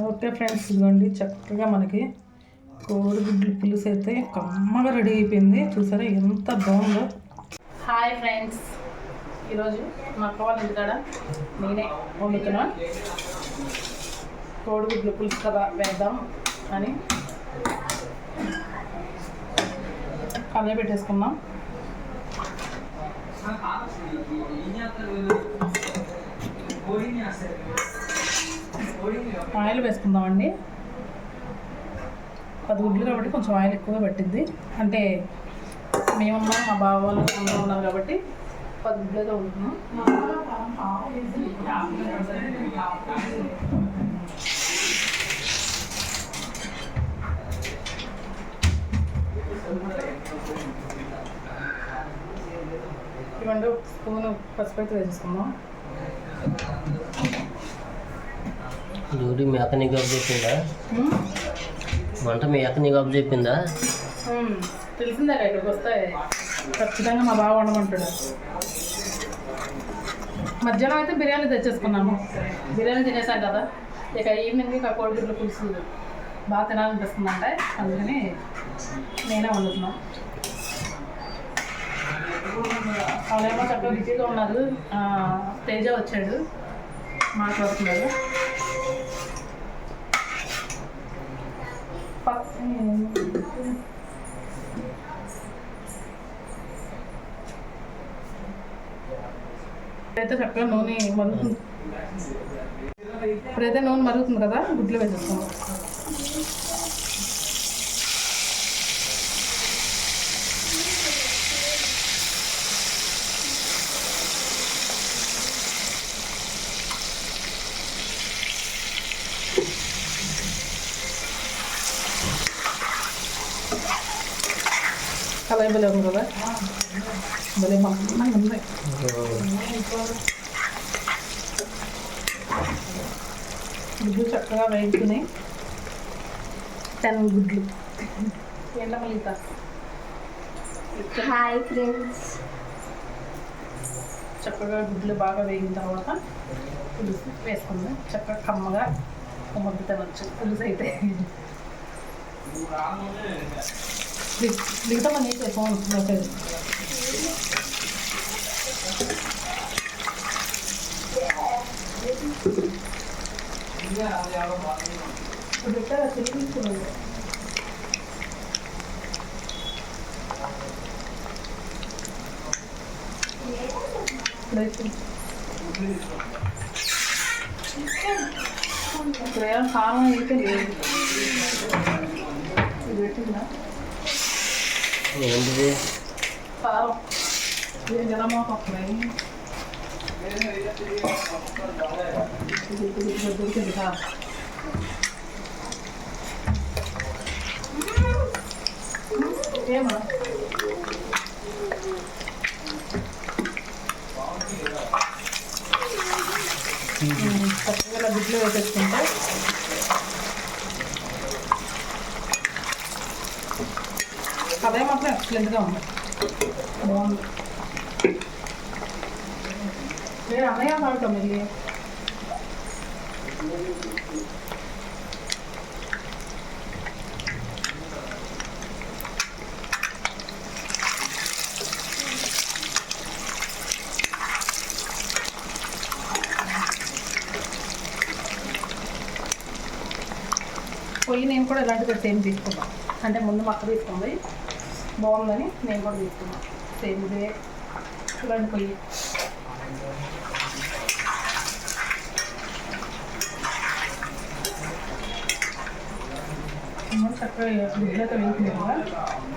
Okay friends ఇదిగోండి చక్కగా మనకి కోడిగుడ్లు పులుసు అయితే కమ్మగా రెడీ అయిపోయింది. చూసారా ఎంత బాగుందో. హాయ్ ఫ్రెండ్స్ ఈరోజు మా అక్క వాళ్ళ ఇంటికాడ నేనే వండుతున్నా. కోడిగుడ్లు పులుసు కదా వేద్దాం అని కలే పెట్టేసుకున్నాం ఆయిల్ వేసుకుందామండి. పది గుడ్లు కాబట్టి కొంచెం ఆయిల్ ఎక్కువగా పట్టింది అంటే మేమున్నాం మా బావ వాళ్ళు అందరూ ఉన్నారు కాబట్టి పది గుడ్లతో ఉంటున్నాం ఇవ్వండి స్పూన్ పసుపు అయితే వేసేసుకుందాం. డ్యూటీ మీ అక్క నీకు చెప్పిందా. వంట మీ అక్క నీకు చెప్పిందా తెలిసిందే ఇక్కడికి వస్తే. ఖచ్చితంగా మా బావ వండమంటాడు. మధ్యాహ్నం అయితే బిర్యానీ తెచ్చేసుకున్నాము. బిర్యానీ తినేసాం కదా. ఇక ఈవినింగ్ ఇక కోడిగుడ్ల పులుసు బాగా తినాలనిపిస్తుందంటే అందుకని నేనే వండుతున్నాను వాళ్ళేమో చక్కగా బిజీగా ఉన్నారు తేజ వచ్చాడు. మాట్లాడుతున్నాడు. అయితే చక్కగా నూనె మరుగుతుంది. ఇప్పుడైతే నూనె మరుగుతుంది కదా గుడ్లు వేసేస్తాము కలయి భలే ఉంది కదా? భలే మమ్మల్ని ఉంది గుడ్లు చక్కగా వేయించుకుని టెన్ గుడ్లు. ఎండ మలిత హాయ్ ఫ్రెండ్స్ చక్కగా గుడ్లు బాగా వేగిన తర్వాత పులుసు వేసుకుంది. చక్కగా కమ్మగా ముద్ద తినచ్చు. పులుసు అయితే விட்டமா நீட்டை ஃபோன் சரி காரணம் இருக்கு இது வெட்டுங்களா ఏంటిది కారం ఏం ఎలా మోకొస్తున్నాయి దొరికింది కారం ఏమా చక్కగా గుడ్లు వేసేసుకుంటే అదే మాత్రం ఎక్సలెంట్గా ఉంది బాగుంది నేను అన్నయ్య పాడతాం వెళ్ళి పోయి నేను కూడా ఇలాంటి సేమ్ తీసుకుంటాను అంటే ముందు మక్క తీసుకుంది బాగుందని నేను కూడా తీసుకున్నాను సేమ్ ఇదే. చూడండి పొయ్యి చక్కగా గుడ్లతో వేయించింది కదా.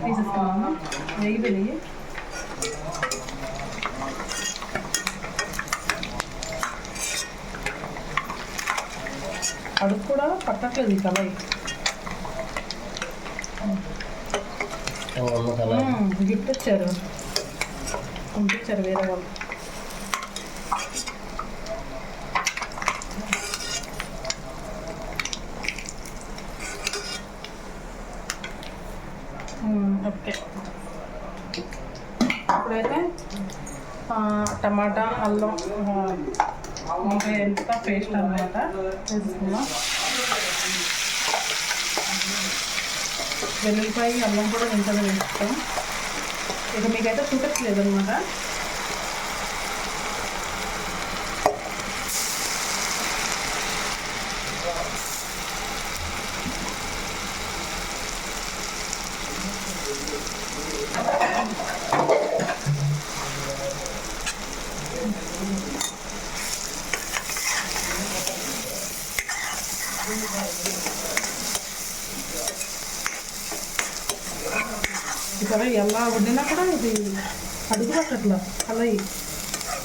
తీసేసుకున్నాము వేగిపోయి అడుగు కూడా పట్టట్లేదు ఈ కలయి వాళ్ళకి అలా గిఫ్ట్ ఇచ్చారు. పంపించారు వేరే వాళ్ళు. ఓకే. ఇప్పుడైతే టమాటా అల్లం ఆ, ఇంకా ఎంత పేస్ట్ అనమాట వేసుకుందాం. వెల్లుల్లిపాయ అల్లం కూడా ఇంతగా వేస్తాం ఇక మీకైతే చూపించలేదు కదా ఎలా వండినా కూడా ఇది అడుగు పట్టట్లా కలయి.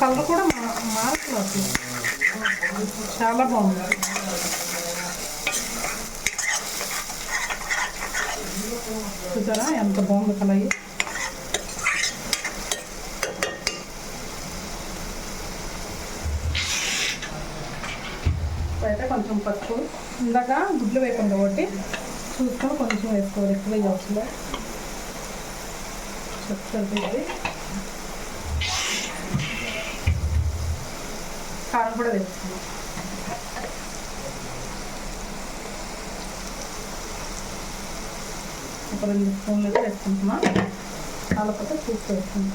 కలర్ కూడా మా మారట్లా అసలు. చాలా బాగుంది. చూసారా ఎంత బాగుంది కలయి? అయితే కొంచెం పసుపు. ఇందాక గుడ్లు వేయకుండా ఒకటి చూసుకొని కొంచెం వేసుకోవాలి ఎక్కువ అవసరం సరిపోయింది కారం కూడా వేసుకున్నాం ఒక రెండు స్పూన్లు అయితే వేసుకుంటున్నా కాకపోతే వేసుకుంటాం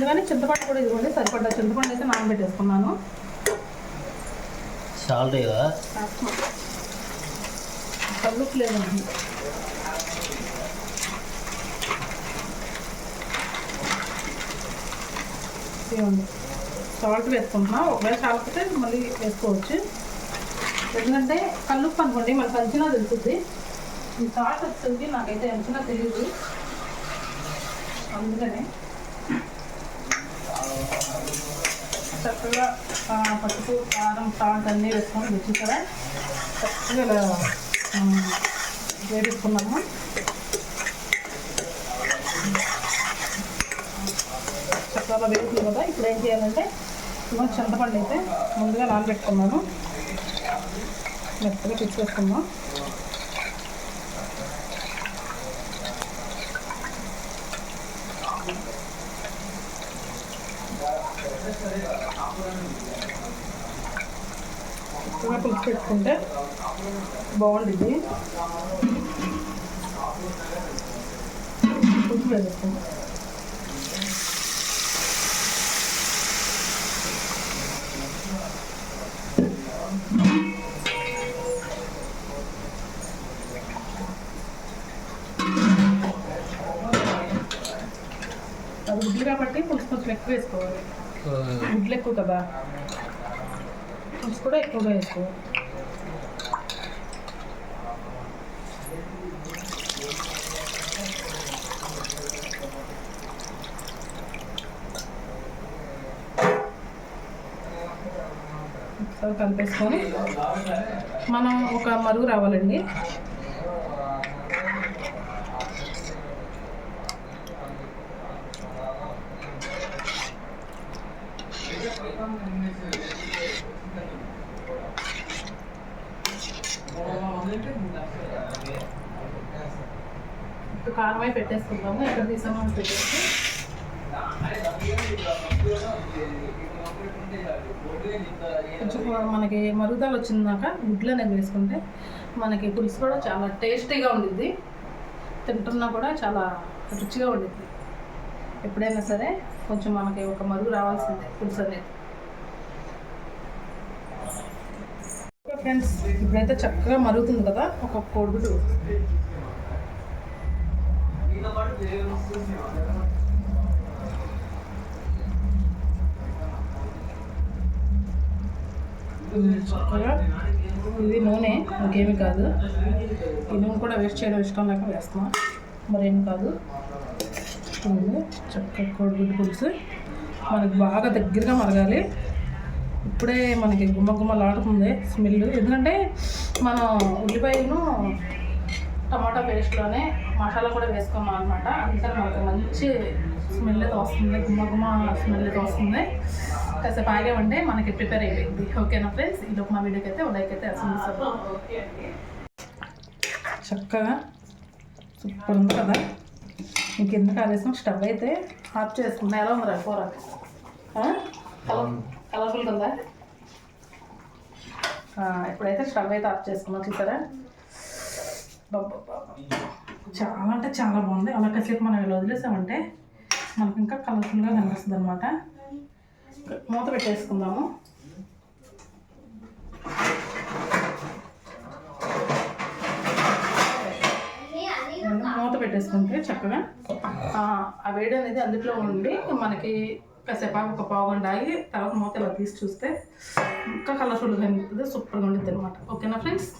ముందుగానే చింతపండు కూడా ఇదిగోండి సరిపడ్డ చింతపండు అయితే నానబెట్టేసుకున్నాను. సాల్ట్ కల్లుపు లేదండి ఇవ్వండి సాల్ట్ వేసుకుంటున్నా. ఒకవేళ చాలకపోతే మళ్ళీ వేసుకోవచ్చు. ఎందుకంటే కల్లుప్పు అనుకోండి మనకు అంచనా తెలుస్తుంది. సాల్ట్ వస్తుంది నాకైతే అంచనా తెలియదు అందుకనే చక్కగా పసుపు కారం సాల్ట్ అన్నీ వేసుకొని రుచి కూడా చక్కగా ఇలా వేపించుకున్నాము చక్కగా వేగుతుంది కదా ఇప్పుడు ఏం చేయాలంటే ఇదిగో చింతపండు అయితే ముందుగా నానబెట్టుకున్నాను. మెత్తగా పిచ్చేసుకున్నాం చక్కగా పులుసు పెట్టుకుంటే బాగుంటుంది వేసుకుంటాం అది గుడ్లు కాబట్టి పులుసు కొంచెం ఎక్కువ వేసుకోవాలి. గుడ్లు ఎక్కువ కదా. ఫుడ్స్ కూడా ఎక్కువగా ఎక్కువ. కలిపేసుకొని మనం ఒక మరుగు రావాలండి ఇప్పుడు కారం అయి పెట్టేసుకుందాము. ఎక్కడ తీసామో అని పెట్టేసి. కొంచెం మనకి మరుగుదల వచ్చిందాక గుడ్లు అనేది వేసుకుంటే మనకి పులుసు కూడా చాలా టేస్టీగా ఉండిద్ది. తింటున్నా కూడా చాలా రుచిగా ఉండిద్ది. ఎప్పుడైనా సరే కొంచెం మనకి ఒక మరుగు రావాల్సిందే పులుసు అనేది. ఫ్రెండ్స్ ఇప్పుడైతే చక్కగా మరుగుతుంది కదా ఒక కోడిగుడ్డు. చక్కగా ఇది నూనె. ఇంకేమి కాదు. ఈ నూనె కూడా వేస్ట్ చేయడం ఇష్టం లేక వేస్తాం. మరేం కాదు. నూనె చక్కగా కోడిగుడ్డు పులుసు. మనకి బాగా దగ్గరగా మరగాలి. ఇప్పుడే మనకి గుమ్మ గుమ్మలాడుతుంది స్మెల్. ఎందుకంటే మనం ఉల్లిపాయను టమాటా పేస్ట్లోనే మసాలా కూడా వేసుకున్నాం అనమాట అందుకని మనకు మంచి స్మెల్ అయితే వస్తుంది గుమ్మ గుమ్మ స్మెల్ అయితే వస్తుంది. కాసేపు ఆగామంటే మనకి ప్రిపేర్ అయిపోయింది. ఓకేనా ఫ్రెండ్స్? ఈ లోపు మా వీడియోకి అయితే లైక్ అయితే అసలు చక్కగా సూపర్ ఉంది కదా? ఇంకెందుకు ఆలస్యం? స్టవ్ అయితే ఆఫ్ చేసుకున్నా ఎలా ఉందిరా కూర? ఆ? కలర్ కలర్ఫుల్ ఉందా? ఇప్పుడైతే స్టవ్ అయితే ఆఫ్ చేసుకున్నాం చూసారా? చాలా అంటే చాలా బాగుంది. అలా కాసేపు మనం ఇలా వదిలేసామంటే మనకి ఇంకా కలర్ఫుల్గా కనిపిస్తుంది అనమాట మూత పెట్టేసుకుందాము. మూత పెట్టేసుకుంటే చక్కగా ఆ, వేడి అనేది అందులో ఉండి మనకి కాసేపు ఒక పావు ఆగి తర్వాత మూత ఇలా తీసి చూస్తే ఇంకా కలర్ఫుల్గా కనిపిస్తుంది. సూపర్గా ఉంటుంది అనమాట ఓకేనా ఫ్రెండ్స్?